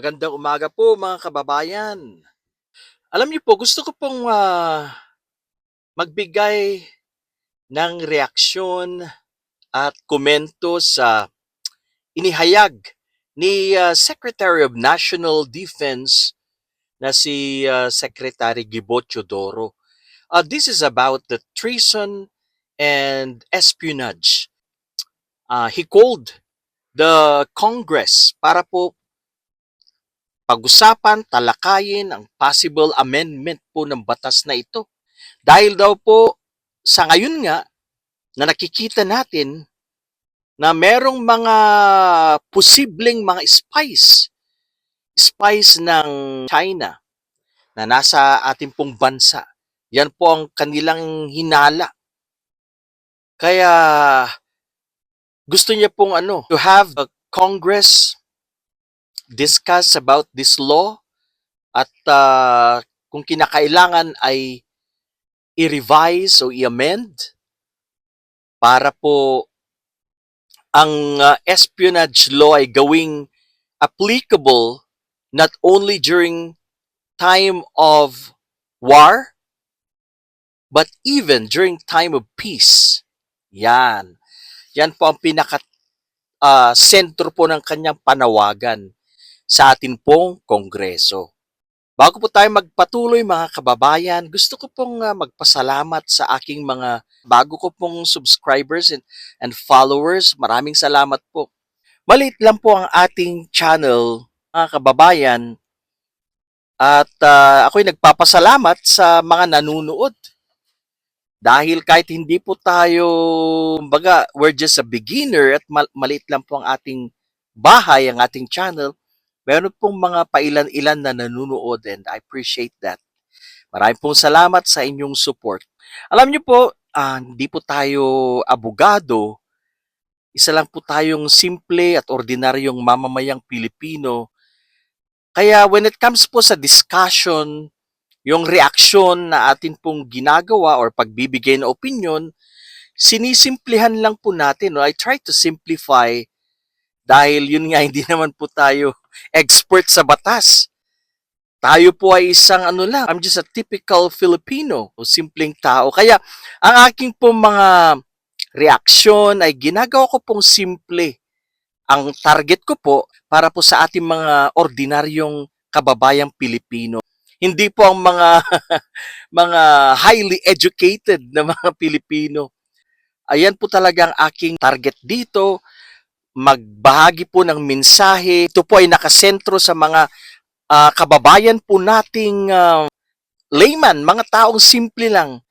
Magandang umaga po mga kababayan. Alam niyo po, gusto ko pong ah, magbigay ng reaksyon at komento sa inihayag ni ah, Secretary of National Defense na si ah, Secretary Gibo Teodoro. Uh, this is about the treason and espionage. Uh, he called the Congress para po pag-usapan, talakayin ang possible amendment po ng batas na ito. Dahil daw po sa ngayon nga na nakikita natin na merong mga posibleng mga spies, spies ng China na nasa ating pong bansa. Yan po ang kanilang hinala. Kaya gusto niya pong ano, to have a Congress discuss about this law at ah, kung kinakailangan ay i-revise o i-amend para po ang ah, espionage law ay gawing applicable not only during time of war but even during time of peace. Yan. Yan po ang pinaka ah, sentro po ng kanyang panawagan sa atin pong kongreso. Bago po tayo magpatuloy mga kababayan, gusto ko pong ah, magpasalamat sa aking mga bago ko pong subscribers and, and followers. Maraming salamat po. Maliit lang po ang ating channel, mga kababayan. At ah, ako'y nagpapasalamat sa mga nanunood. Dahil kahit hindi po tayo, kumbaga, we're just a beginner at mal- maliit lang po ang ating bahay, ang ating channel, meron pong mga pailan-ilan na nanunood and I appreciate that. Maraming pong salamat sa inyong support. Alam niyo po, ah, hindi po tayo abogado, isa lang po tayong simple at ordinaryong mamamayang Pilipino. Kaya when it comes po sa discussion, yung reaksyon na atin pong ginagawa or pagbibigay ng opinion, sinisimplihan lang po natin. No? I try to simplify dahil yun nga, hindi naman po tayo expert sa batas. Tayo po ay isang ano lang, I'm just a typical Filipino o simpleng tao. Kaya ang aking po mga reaksyon ay ginagawa ko pong simple. Ang target ko po para po sa ating mga ordinaryong kababayang Pilipino. Hindi po ang mga mga highly educated na mga Pilipino. Ayan po talaga ang aking target dito magbahagi po ng mensahe. Ito po ay nakasentro sa mga ah, kababayan po nating ah, layman, mga taong simple lang.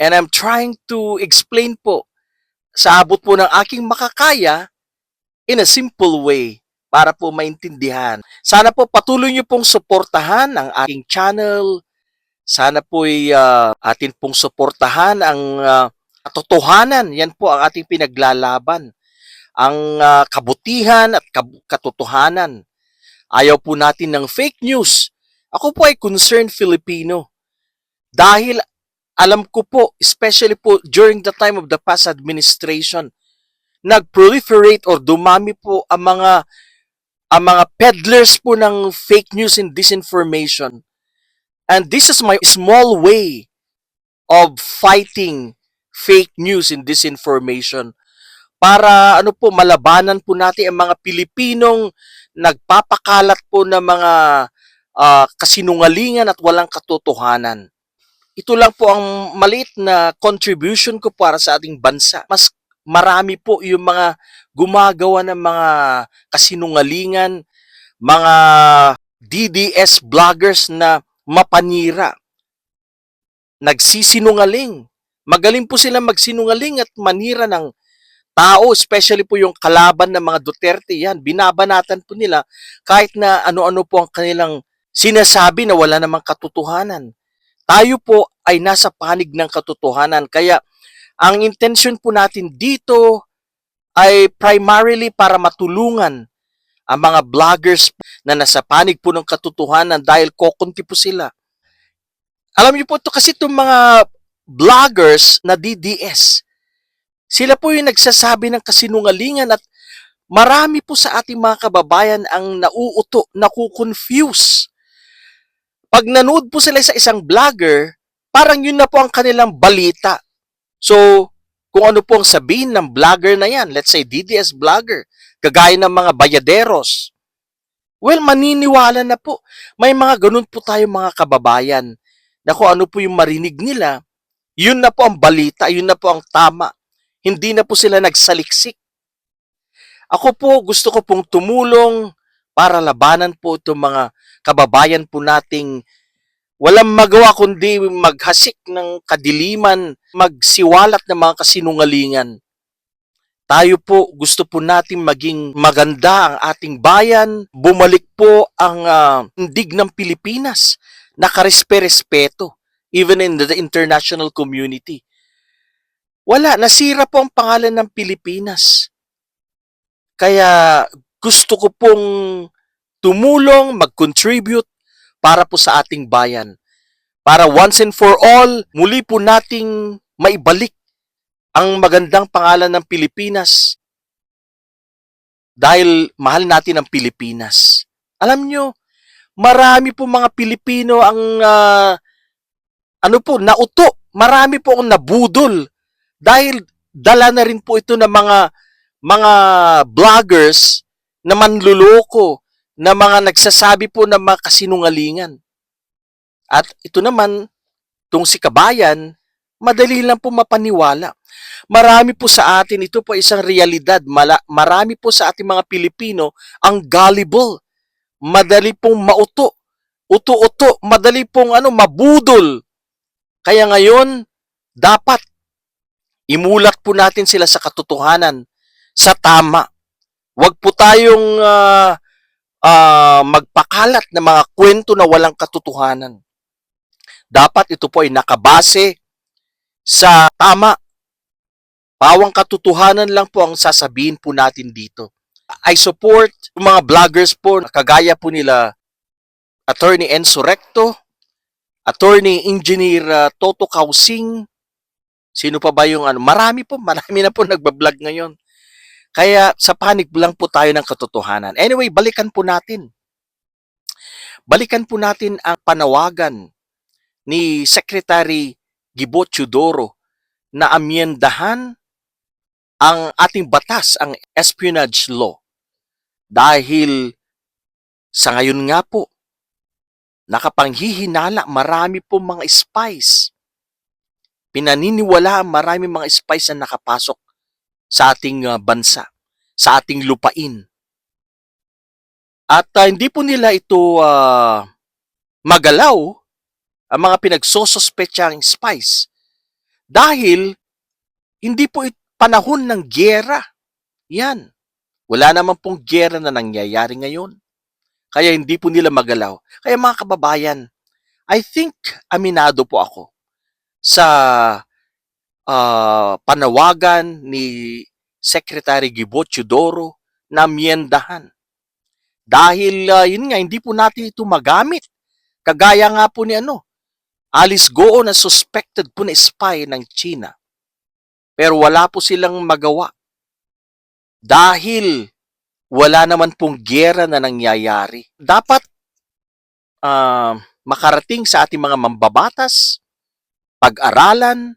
And I'm trying to explain po sa abot po ng aking makakaya in a simple way para po maintindihan. Sana po patuloy niyo pong suportahan ang aking channel. Sana po ay ah, atin pong suportahan ang ah, katotohanan. Yan po ang ating pinaglalaban ang ah, kabutihan at kab- katotohanan. Ayaw po natin ng fake news. Ako po ay concerned Filipino. Dahil alam ko po, especially po during the time of the past administration, nag-proliferate or dumami po ang mga ang mga peddlers po ng fake news and disinformation. And this is my small way of fighting fake news and disinformation para ano po malabanan po natin ang mga Pilipinong nagpapakalat po ng mga ah, kasinungalingan at walang katotohanan. Ito lang po ang maliit na contribution ko para sa ating bansa. Mas marami po yung mga gumagawa ng mga kasinungalingan, mga DDS vloggers na mapanira. Nagsisinungaling. Magaling po sila magsinungaling at manira ng tao, especially po yung kalaban ng mga Duterte, yan, binabanatan po nila kahit na ano-ano po ang kanilang sinasabi na wala namang katotohanan. Tayo po ay nasa panig ng katotohanan. Kaya ang intention po natin dito ay primarily para matulungan ang mga vloggers na nasa panig po ng katotohanan dahil kokonti po sila. Alam niyo po ito kasi itong mga vloggers na DDS, sila po yung nagsasabi ng kasinungalingan at marami po sa ating mga kababayan ang nauuto, naku-confuse. Pag nanood po sila sa isang vlogger, parang yun na po ang kanilang balita. So, kung ano po ang sabihin ng vlogger na yan, let's say DDS vlogger, kagaya ng mga bayaderos, well, maniniwala na po. May mga ganun po tayo mga kababayan na kung ano po yung marinig nila, yun na po ang balita, yun na po ang tama. Hindi na po sila nagsaliksik. Ako po, gusto ko pong tumulong para labanan po itong mga kababayan po nating walang magawa kundi maghasik ng kadiliman, magsiwalat ng mga kasinungalingan. Tayo po, gusto po natin maging maganda ang ating bayan, bumalik po ang ah, indig ng Pilipinas, nakarespe-respeto, even in the international community. Wala, nasira po ang pangalan ng Pilipinas. Kaya gusto ko pong tumulong, mag-contribute para po sa ating bayan. Para once and for all, muli po nating maibalik ang magandang pangalan ng Pilipinas dahil mahal natin ang Pilipinas. Alam nyo, marami po mga Pilipino ang ah, ano po, nauto. Marami po akong nabudol dahil dala na rin po ito ng mga mga vloggers na manluloko, na mga nagsasabi po ng mga kasinungalingan. At ito naman, tong si Kabayan, madali lang po mapaniwala. Marami po sa atin, ito po isang realidad. Marami po sa ating mga Pilipino ang gullible. Madali pong mauto. Uto-uto. Madali pong ano, mabudol. Kaya ngayon, dapat imulat po natin sila sa katotohanan, sa tama. Huwag po tayong ah, ah, magpakalat ng mga kwento na walang katotohanan. Dapat ito po ay nakabase sa tama. Pawang katotohanan lang po ang sasabihin po natin dito. I support mga vloggers po, kagaya po nila Attorney Enzo Recto, Attorney Engineer ah, Toto Kausing, sino pa ba yung ano, marami po, marami na po nagbablog ngayon. Kaya sa panig lang po tayo ng katotohanan. Anyway, balikan po natin. Balikan po natin ang panawagan ni Secretary Gibo Chudoro na amyendahan ang ating batas, ang espionage law. Dahil sa ngayon nga po, nakapanghihinala marami po mga spies. Pinaniniwala marami mga spies na nakapasok sa ating uh, bansa, sa ating lupain. At uh, hindi po nila ito uh, magalaw ang mga pinagsosospetsang spies dahil hindi po panahon ng gyera. Yan. Wala naman pong gyera na nangyayari ngayon. Kaya hindi po nila magalaw. Kaya mga kababayan, I think aminado po ako sa ah, panawagan ni Secretary Gibo Chudoro na miyendahan. Dahil ah, yun nga, hindi po natin ito magamit. Kagaya nga po ni ano, Alice Goo na suspected po na spy ng China. Pero wala po silang magawa. Dahil wala naman pong gera na nangyayari. Dapat ah, makarating sa ating mga mambabatas, pag-aralan,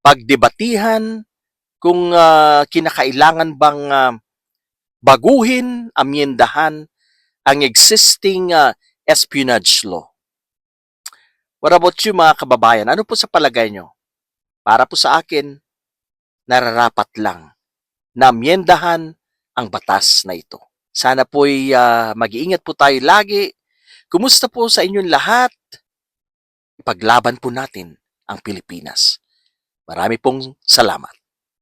pagdebatihan, kung ah, kinakailangan bang ah, baguhin, amyendahan ang existing ah, espionage law. What about you mga kababayan? Ano po sa palagay nyo? Para po sa akin, nararapat lang na amyendahan ang batas na ito. Sana po'y ah, mag-iingat po tayo lagi. Kumusta po sa inyong lahat? Paglaban po natin ang Pilipinas. Marami pong salamat.